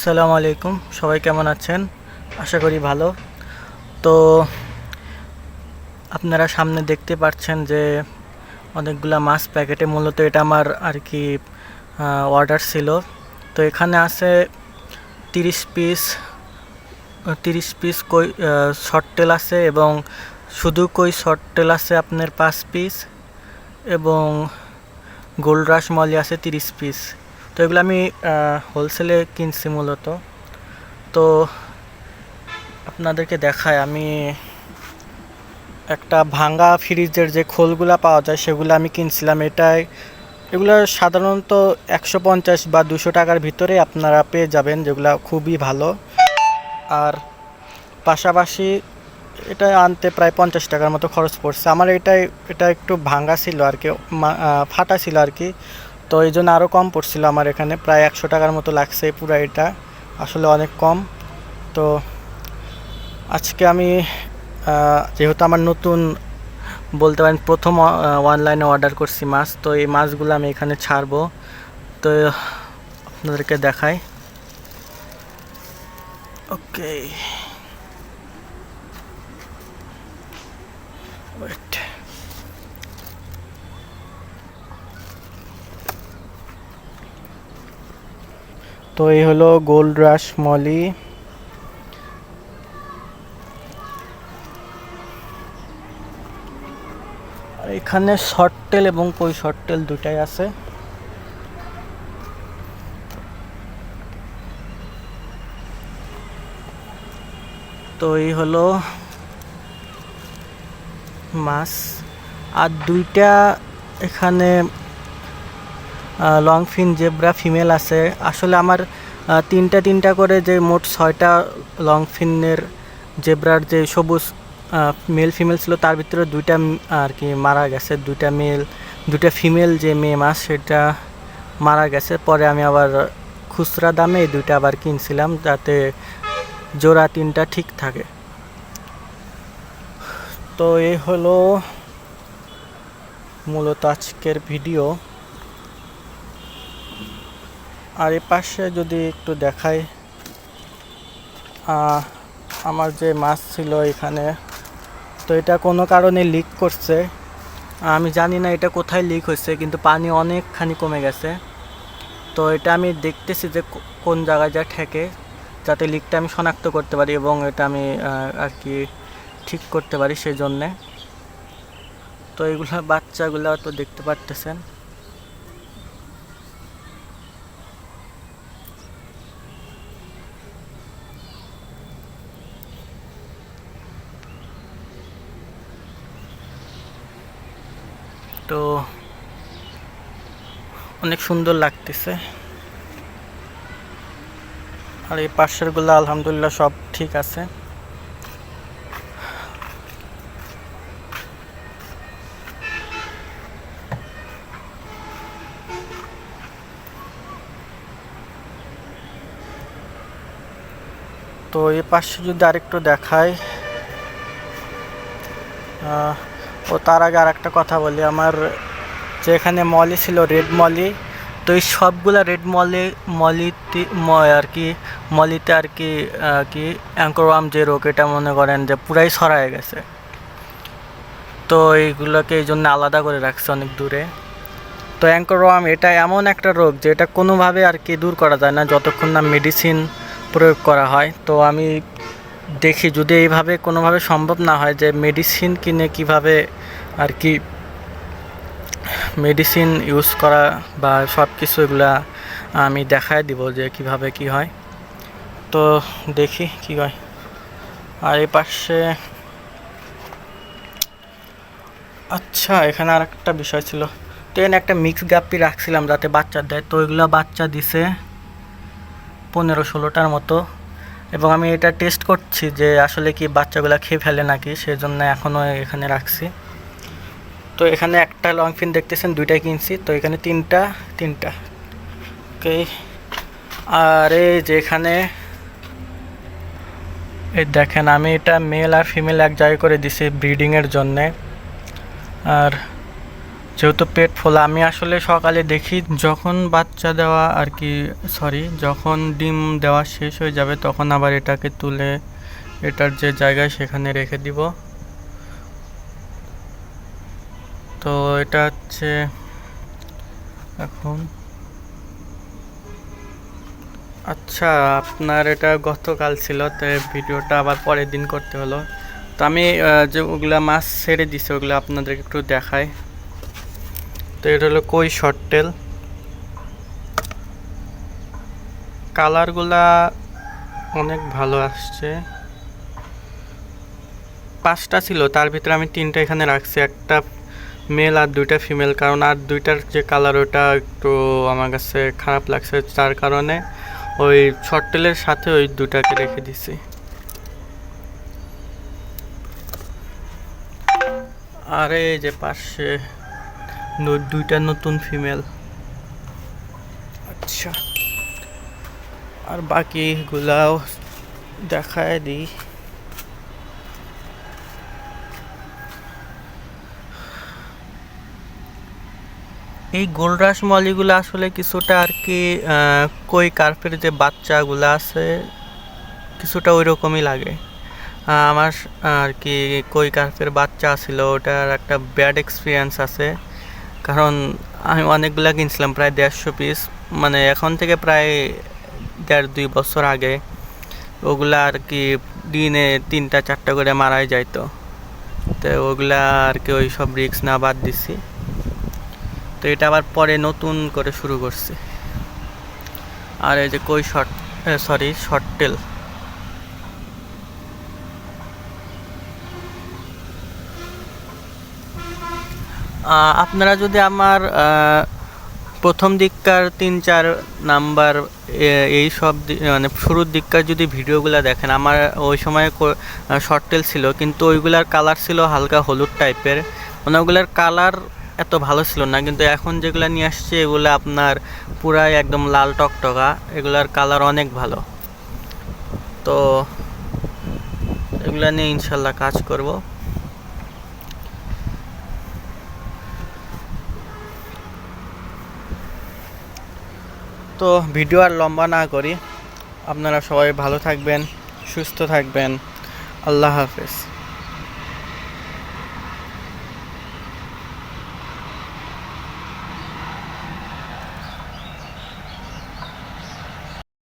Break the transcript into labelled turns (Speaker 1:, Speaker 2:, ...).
Speaker 1: আসসালামু আলাইকুম। সবাই কেমন আছেন? আশা করি ভালো। তো আপনারা সামনে দেখতে পাচ্ছেন যে অনেকগুলা মাছ প্যাকেটে, মূলত এটা আমার আর কি অর্ডার ছিল। তো এখানে আছে তিরিশ পিস তিরিশ পিস কই শর্ট টেল আছে এবং শুধু কই শর্ট টেল আছে আপনার পাঁচ পিস এবং গোল্ড রাশ মলি আছে তিরিশ পিস তো এগুলো আমি হোলসেলে কিনছি মূলত। তো আপনাদেরকে দেখায় আমি একটা ভাঙ্গা ফ্রিজের যে খোলগুলো পাওয়া যায়, সেগুলো আমি কিনছিলাম। এটাই, এগুলো সাধারণত একশো পঞ্চাশ বা দুশো টাকার ভিতরে আপনারা পেয়ে যাবেন, যেগুলো খুবই ভালো। আর পাশাপাশি এটা আনতে প্রায় পঞ্চাশ টাকার মতো খরচ পড়ছে। আমার এটাই, এটা একটু ভাঙ্গা ছিল আর কি ফাটা ছিল আর কি। তো এই জন্য আরও কম পড়ছিল আমার এখানে। প্রায় একশো টাকার মতো লাগছে পুরো এটা। আসলে অনেক কম। তো আজকে আমি যেহেতু আমার নতুন বলতে পারেন প্রথম অনলাইনে অর্ডার করছি মাছ, তো এই মাছগুলো আমি এখানে ছাড়বো। তো আপনাদেরকে দেখাই। ওকে তো এই হলো গোল্ড রাশ মলি। এখানে শর্ট টেল এবং কই শর্ট টেল দুটাই আছে। তো এই হলো মাছ। আর দুইটা এখানে লং ফিন জেব্রা ফিমেল আছে। আসলে আমার তিনটা তিনটা করে যে মোট ছয়টা লং ফিনের জেব্রার যে সবুজ মেল ফিমেল ছিল, তার ভিতরে দুইটা আর কি মারা গেছে। দুইটা মেল দুইটা ফিমেল যে মেয়ে মাছ সেটা মারা গেছে। পরে আমি আবার খুচরা দামে এই দুইটা আবার কিনছিলাম, যাতে জোড়া তিনটা ঠিক থাকে। তো এই হলো মূলত আজকের ভিডিও। আর এ পাশে যদি একটু দেখাই আমার যে মাছ ছিল এখানে, তো এটা কোনো কারণে লিক করছে। আমি জানি না এটা কোথায় লিক হয়েছে, কিন্তু পানি অনেকখানি কমে গেছে। তো এটা আমি দেখতেছি যে কোন জায়গায় যা ঠেকে, যাতে লিকটা আমি শনাক্ত করতে পারি এবং এটা আমি আর কি ঠিক করতে পারি সেই জন্যে তো এগুলো বাচ্চাগুলো তো দেখতে পারতেছেন। তো অনেক সুন্দর লাগতেছে। আর এই পাশেরগুলো আলহামদুলিল্লাহ সব ঠিক আছে। তো এই পাশে যদি আরেকটু দেখায় ও তার আগে আর একটা কথা বলি, আমার যে এখানে মলি ছিল রেড মলি তো এই সবগুলা রেড মলি, মলিতে আর কি, মলিতে আর কি কি অ্যাঙ্কোরাম যে রোগ এটা মনে করেন যে পুরাই ছড়ায় গেছে। তো এইগুলোকে এই জন্য আলাদা করে রাখছে অনেক দূরে। তো অ্যাঙ্কোরাম এটা এমন একটা রোগ যে এটা কোনোভাবে আর কি দূর করা যায় না যতক্ষণ না মেডিসিন প্রয়োগ করা হয়। তো আমি দেখি যদি এইভাবে কোনোভাবে সম্ভব না হয় যে মেডিসিন কিনে কীভাবে আর কি মেডিসিন ইউজ করা বা সব কিছু এগুলা আমি দেখায় দিব যে কীভাবে কি হয়। তো দেখি কি হয়। আর এই পাশে আচ্ছা এখানে আর একটা বিষয় ছিল। তো এখানে একটা মিক্স গাপ্পি রাখছিলাম যাতে বাচ্চা দেয়। তো এগুলো বাচ্চা দিছে পনেরো ষোলোটার মতো। এবং আমি এটা টেস্ট করছি যে আসলে কি বাচ্চাগুলো খেয়ে ফেলে নাকি সেই জন্য এখনও এখানে রাখছি। তো এখানে একটা লং ফিন দেখতেছেন দুইটাই কিনছি তো এখানে তিনটা তিনটা। ওকে আর এই যে এখানে, এই দেখেন, আমি এটা মেল আর ফিমেল এক জায়গায় করে দিছি ব্রিডিংয়ের জন্যে। আর যেহেতু পেট ফোলা, আমি আসলে সকালে দেখি যখন বাচ্চা দেওয়া আর কি সরি যখন ডিম দেওয়া শেষ হয়ে যাবে, তখন আবার এটাকে তুলে, এটার যে জায়গায় সেখানে রেখে দিব। তো এটা হচ্ছে এখন। আচ্ছা আপনার এটা গতকাল ছিল, তো ভিডিওটা আবার পরের দিন করতে হলো। তো আমি যে ওগুলা মাছ ছেড়ে দিছি, ওগুলো আপনাদেরকে একটু দেখাই। তো এটা হলো কই শর্টেল কালারগুলা অনেক ভালো আসছে। পাঁচটা ছিল, তার ভিতরে আমি তিনটা এখানে রাখছি, একটা মেল আর দুইটা ফিমেল কারণ আর দুইটার যে কালার ওটা একটু আমার কাছে খারাপ লাগছে তার কারণে ওই শর্টেলের সাথে ওই দুটাকে রেখে দিছি। আরে যে পাশে দুইটা নতুন ফিমেল আচ্ছা। আর বাকিগুলাও দেখায় দিই। এই গোলরাস মলিগুলো আসলে কিছুটা আর কি কই কার্পের যে বাচ্চাগুলো আছে, কিছুটা ওই রকমই লাগে আমার আর কি কই কার্পের বাচ্চা ছিল, ওটার একটা ব্যাড এক্সপিরিয়েন্স আছে। কারণ আমি অনেকগুলা কিনছিলাম, প্রায় দেড়শো পিস মানে এখন থেকে প্রায় দেড় দুই বছর আগে, ওগুলা আর কি দিনে তিনটা চারটা করে মারাই যাইতো। তো ওগুলা আর কি ওই সব রিক্স না বাদ দিছি। তো এটা আবার পরে নতুন করে শুরু করছি। আর এই যে কই শর্ট সরি শর্ট টেল আপনারা যদি আমার প্রথম দিককার তিন, চার নাম্বার এই সব মানে শুরুর দিককার যদি ভিডিওগুলো দেখেন, আমার ওই সময় শর্ট টেল ছিল, কিন্তু ওইগুলার কালার ছিল হালকা হলুদ টাইপের মানে ওগুলার কালার এত ভালো ছিল না, কিন্তু এখন যেগুলো নিয়ে আসছে, এগুলো আপনার পুরাই একদম লাল টকটকা, এগুলার কালার অনেক ভালো। তো এগুলো নিয়ে ইনশাল্লাহ কাজ করব। তো ভিডিও আর লম্বা না করি। আপনারা সবাই ভালো থাকবেন, সুস্থ থাকবেন। আল্লাহ হাফেজ।